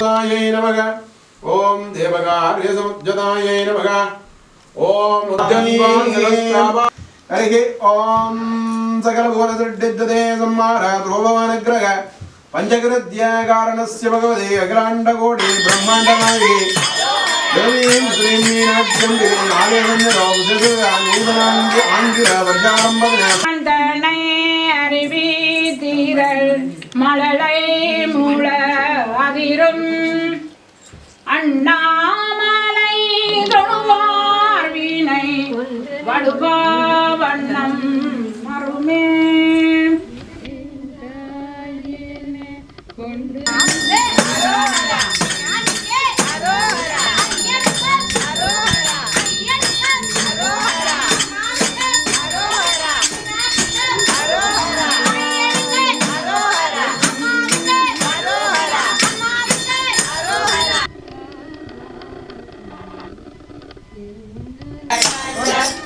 நமக. ஓம் தேவகாரியசமுஜதாயை நமக. ஓம் ஹரிஹி ஓம் சகலபூரசித்தித்ததே சம்மாரா துரோபவானுகிரக பஞ்சகிருத்யாரணஸ்ய பகவதி அகிலாண்டகோடி பிரம்மாண்டமாயி தேவீம் ஸ்ரீம் மீனாட்சியம் திரும் ஆலயம் நிரோம் மழலை அண்ணாமலை தொழுவார் வீணை வடுவா வண்ணம் மறுமே.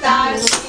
stars.